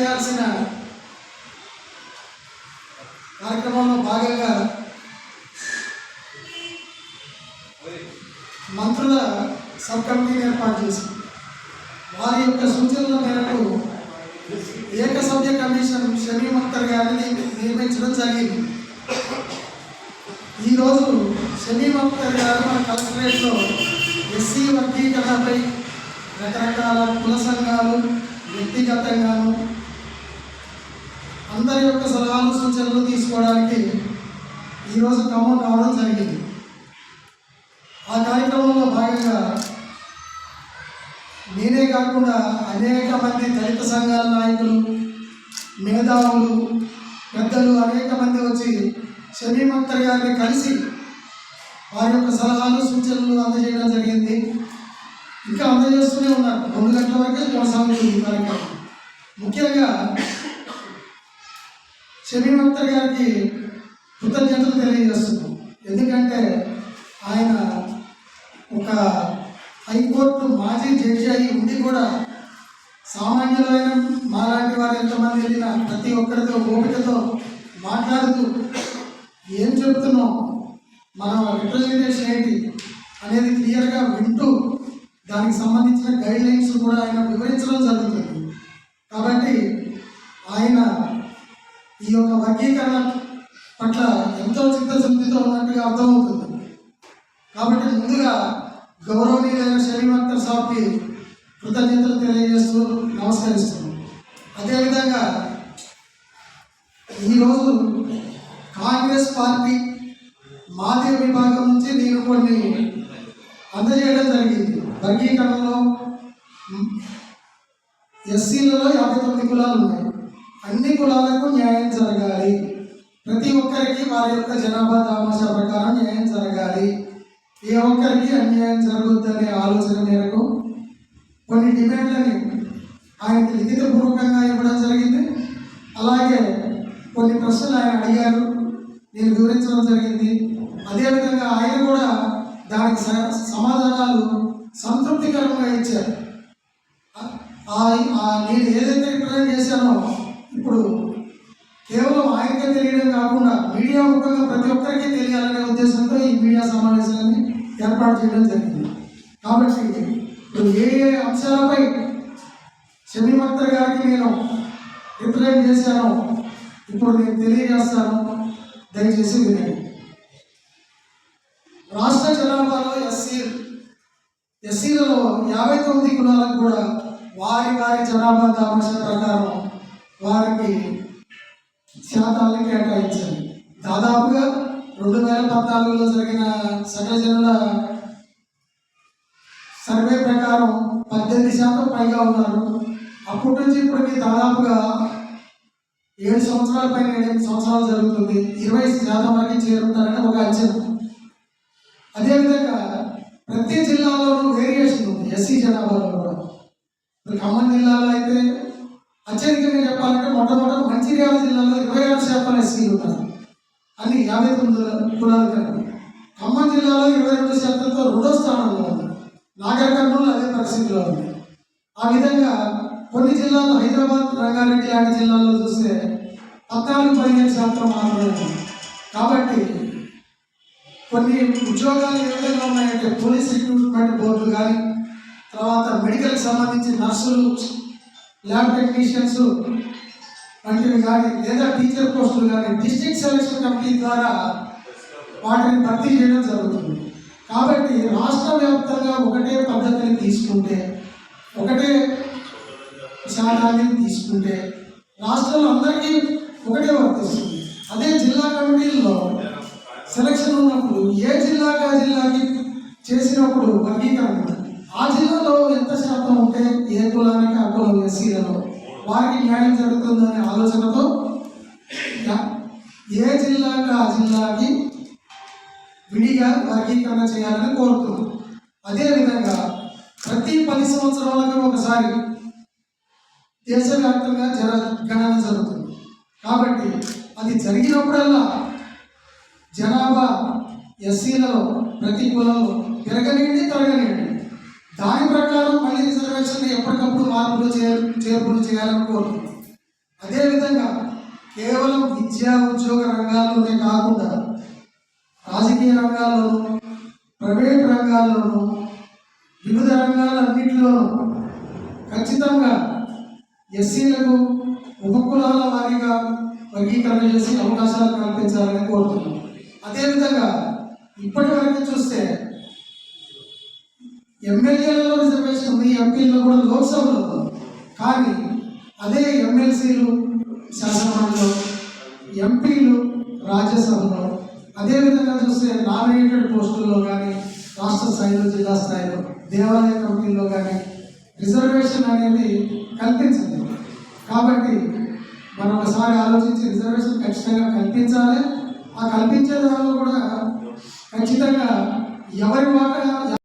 చేయాల్సిన కార్యక్రమంలో భాగంగా మంత్రుల సబ్ కమిటీని ఏర్పాటు చేసింది. వారి యొక్క సూచనల మేరకు ఏకసభ్య కమిషన్ షమీ మంత్రి గారిని నియమించడం జరిగింది. ఈరోజు షమీ మంత్రి గారు మన కలెక్టరేట్లో ఎస్సీ వర్గీకరణపై రకరకాల కుల సంఘాలు వ్యక్తిగతంగాను అందరి యొక్క సలహాలు సూచనలు తీసుకోవడానికి ఈరోజు ఖమ్మం రావడం జరిగింది. ఆ కార్యక్రమంలో భాగంగా నేనే కాకుండా అనేక మంది దళిత సంఘాల నాయకులు మేధావులు పెద్దలు అనేక మంది వచ్చి షమీం గారిని కలిసి వారి యొక్క సలహాలు సూచనలు అందజేయడం జరిగింది. ఇంకా అందజేస్తూనే ఉన్నారు. రెండు గంటల వరకే కొనసాగుతుంది ఈ కార్యక్రమం. ముఖ్యంగా శరీరవక్త గారికి కృతజ్ఞతలు తెలియజేస్తున్నాం. ఎందుకంటే ఆయన ఒక హైకోర్టు మాజీ జడ్జి అయి ఉండి కూడా సామాన్యులైన మాలాంటి వారు ఎంతమంది వెళ్ళిన ప్రతి ఒక్కరితో ఓపికతో మాట్లాడుతూ ఏం చెప్తున్నాం? మన రిప్రజెంటేషన్ ఏంటి అనేది క్లియర్గా వింటూ దానికి సంబంధించిన గైడ్ లైన్స్ కూడా ఆయన వివరించడం జరుగుతుంది. కాబట్టి ఆయన ఈ యొక్క వర్గీకరణ పట్ల ఎంతో చిత్తశుద్ధితో ఉన్నట్టుగా అర్థమవుతుంది. కాబట్టి ముందుగా గౌరవనీయులైన షరీఫ్ అఖ్తర్ సాబ్కి కృతజ్ఞతలు తెలియజేస్తూ నమస్కరిస్తున్నాను అదేవిధంగా ఈరోజు కాంగ్రెస్ పార్టీ మాధ్య విభాగం నుంచి నేను కొన్ని అందజేయడం జరిగింది. వర్గీకరణలో ఎస్సీలలో యాభై తొమ్మిది కులాలు ఉన్నాయి. అన్ని కులాలకు న్యాయం జరగాలి. ప్రతి ఒక్కరికి వారి యొక్క జనాభా దామాషా ప్రకారం న్యాయం జరగాలి. ఏ ఒక్కరికి అన్యాయం జరగొద్దనే ఆలోచన మేరకు కొన్ని డిమాండ్లని ఆయనకి లిఖితపూర్వకంగా ఇవ్వడం జరిగింది. అలాగే కొన్ని ప్రశ్నలు ఆయన అడిగారు. నేను వివరించడం జరిగింది. అదేవిధంగా ఆయన కూడా దానికి స- సమాధానాలు సంతృప్తికరంగా ఇచ్చారు. ఆ- నేను ఏదైతే రిప్రజెంట్ చేశానో ఇప్పుడు కేవలం ఆయనకే తెలియడం కాకుండా మీడియా ముఖంగా ప్రతి ఒక్కరికి తెలియాలనే ఉద్దేశంతో ఈ మీడియా సమావేశాన్ని ఏర్పాటు చేయడం జరిగింది. కాబట్టి ఇప్పుడు ఏ ఏ అంశాలపై షమీం గారికి నేను రిప్రజెంట్ చేశానో ఇప్పుడు నేను తెలియజేస్తాను. దయచేసి వినండి. రాష్ట్ర జనాభాలో ఎస్సీ ఎస్సీలలో యాభై తొమ్మిది కులాలకు కూడా వారి వారి జనాభా దామాష ప్రకారం వారికి శాతాలను కేటాయించారు. దాదాపుగా రెండు వేల పద్నాలుగులో జరిగిన సకల సర్వే ప్రకారం పద్దెనిమిది శాతం పైగా ఉన్నారు. అప్పటి నుంచి ఇప్పటికి దాదాపుగా ఏడు సంవత్సరాల పైన ఎనిమిది సంవత్సరాలు జరుగుతుంది. ఇరవై శాతం వరకు చేరుతారని ఒక అంచనా. అదేవిధంగా ప్రతి జిల్లాలోనూ వేరియేషన్ ఉంది. ఎస్సీ జనాభాలో కూడా. ఖమ్మం జిల్లాలో అయితే అత్యధికంగా చెప్పాలంటే మొట్టమొదటి మంచిర్యాల జిల్లాలో ఇరవై ఆరు శాతం ఎస్సీలు ఉన్నారు అని యాభై తొమ్మిది కులాల కన్నా ఖమ్మం జిల్లాలో ఇరవై రెండు శాతంతో రెండో స్థానంలో ఉంది. నాగర్ కర్నూలు అదే పరిస్థితిలో ఉంది. ఆ విధంగా కొన్ని జిల్లాల్లో హైదరాబాద్ రంగారెడ్డి లాంటి జిల్లాల్లో చూస్తే పద్నాలుగు పదిహేను శాతం మాత్రమే ఉంది. కాబట్టి కొన్ని ఉద్యోగాలు ఏ విధంగా ఉన్నాయంటే పోలీస్ రిక్రూట్మెంట్ బోర్డులు కానీ తర్వాత మెడికల్కి సంబంధించి నర్సులు ల్యాబ్ టెక్నీషియన్స్ వంటివి కానీ లేదా టీచర్ పోస్టులు కానీ డిస్ట్రిక్ట్ సెలక్షన్ కమిటీ ద్వారా వాటిని భర్తీ చేయడం జరుగుతుంది. కాబట్టి రాష్ట్ర వ్యాప్తంగా ఒకటే పద్ధతిని తీసుకుంటే ఒకటే శాతాన్ని తీసుకుంటే రాష్ట్రంలో అందరికీ ఒకటే వర్తిస్తుంది అదే జిల్లా కమిటీల్లో సెలక్షన్ ఉన్నప్పుడు ఏ జిల్లాకి ఆ జిల్లాకి చేసినప్పుడు వర్గీకరణ? ఆ జిల్లాలో ఎంత శాతం ఉంటే ఏ కులానికి కులం ఎస్సీలలో వారికి న్యాయం జరుగుతుందనే ఆలోచనతో ఏ జిల్లాకి ఆ జిల్లాకి విడిగా వర్గీకరణ చేయాలని కోరుతున్నాం. అదేవిధంగా ప్రతి పది సంవత్సరాలకు ఒకసారి దేశవ్యాప్తంగా జర గణన జరుగుతుంది. కాబట్టి అది జరిగినప్పుడల్లా జనాభా ఎస్సీలలో ప్రతి కులంలో పెరగనియండి తరగనియండి దాని ప్రకారం మళ్ళీ మార్పులు చేర్పులు చేయాలని కోరుతుంది. అదేవిధంగా కేవలం విద్యా ఉద్యోగ రంగాల్లోనే కాకుండా రాజకీయ రంగాల్లోనూ ప్రైవేట్ రంగాల్లోనూ వివిధ రంగాలన్నింటిలోనూ ఖచ్చితంగా ఎస్సీలకు ఉపకులాల వారీగా వర్గీకరణ చేసి అవకాశాలు కల్పించాలని కోరుతున్నాం. అదేవిధంగా ఇప్పటి వరకు చూస్తే ఎమ్మెల్యేలలో రిజర్వేషన్ ఉంది ఎంపీల్లో కూడా లోక్సభలో ఉంది. కానీ అదే ఎమ్మెల్సీలు శాసనమండలిలో ఎంపీలు రాజ్యసభలో అదేవిధంగా చూస్తే నామినేటెడ్ పోస్టుల్లో కానీ రాష్ట్ర స్థాయిలో జిల్లా స్థాయిలో దేవాలయ కమిటీల్లో కానీ రిజర్వేషన్ అనేది కల్పించింది. కాబట్టి మనం ఒకసారి ఆలోచించి రిజర్వేషన్ ఖచ్చితంగా కల్పించాలి. ఆ కల్పించే దానిలో కూడా ఖచ్చితంగా ఎవరి మాట